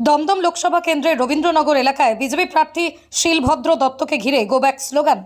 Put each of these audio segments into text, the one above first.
দমদম লোকসভা কেন্দ্রের রবীন্দ্রনগর এলাকায় বিজেপি প্রার্থী শিলভদ্র দত্তকে ঘিরে go back slogan.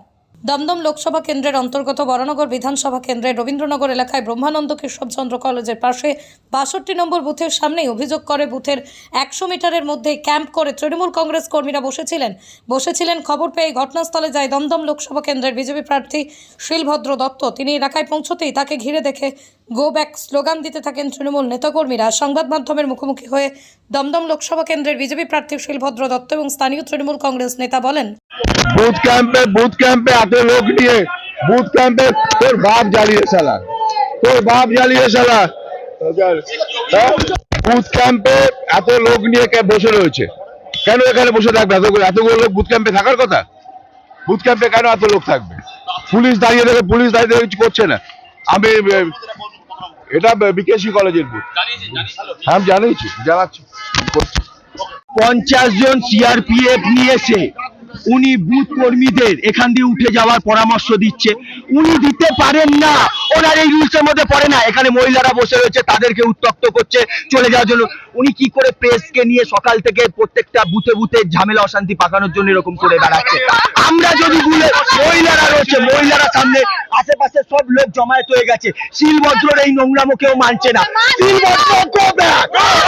Dum Dum Lok Sabha কেন্দ্রের অন্তর্গত বরানগর বিধানসভা কেন্দ্রের রবীন্দ্রনগর এলাকায় ব্রহ্মানন্দ কেশবচন্দ্র কলেজের পাশে বাষট্টি নম্বর বুথের সামনেই অভিযোগ করে বুথের একশো মিটারের মধ্যে ক্যাম্প করে তৃণমূল কংগ্রেস কর্মীরা বসেছিলেন। বসেছিলেন খবর পেয়ে ঘটনাস্থলে যায় দমদম লোকসভা কেন্দ্রের বিজেপি প্রার্থী শিলভদ্র দত্ত। তিনি এলাকায় পৌঁছতেই তাকে ঘিরে দেখে গো ব্যাক স্লোগান দিতে থাকেন তৃণমূল নেতাকর্মীরা। সংবাদ মাধ্যমের মুখোমুখি হয়ে দমদম লোকসভা কেন্দ্রের বিজেপি প্রার্থী শিলভদ্র দত্ত এবং স্থানীয় তৃণমূল কংগ্রেস নেতা বলেন বুথ ক্যাম্পে বুথ ক্যাম্পে এত লোক নিয়ে বুথ ক্যাম্পে তোর বাপ জ্বালিয়ে তোর বাপ জ্বালিয়ে? বুথ ক্যাম্পে এত লোক নিয়ে বসে রয়েছে? কেন এখানে বসে থাকবে? এতগুলো এতগুলো লোক বুথ ক্যাম্পে থাকার কথা? বুথ ক্যাম্পে কেন এত লোক থাকবে? পুলিশ দাঁড়িয়ে দেখে পুলিশ দাঁড়িয়ে কিছু করছে না। আমি এটা বিকেসি কলেজের বুথ হ্যাঁ জানিয়েছি জানাচ্ছি। পঞ্চাশ জন সিআরপিএফ নিয়ে এসে উনি বুথ কর্মীদের এখান দিয়ে উঠে যাওয়ার পরামর্শ দিচ্ছে। উনি দিতে পারেন না। ওনার এই রুলসের মধ্যে পড়ে না। এখানে মহিলারা বসে রয়েছে তাদেরকে উত্তক্ত করছে চলে যাওয়ার জন্য। উনি কি করে প্রেসকে নিয়ে সকাল থেকে প্রত্যেকটা বুথে বুথে ঝামেলা অশান্তি পাকানোর জন্য এরকম করে বেড়াচ্ছে আমরা যদি বলে মহিলারা রয়েছে, মহিলারা সামনে আশেপাশে সব লোক জমায়েত হয়ে গেছে শিলভদ্রর এই নোংরামো কেউ মানছে না শিলভদ্র back!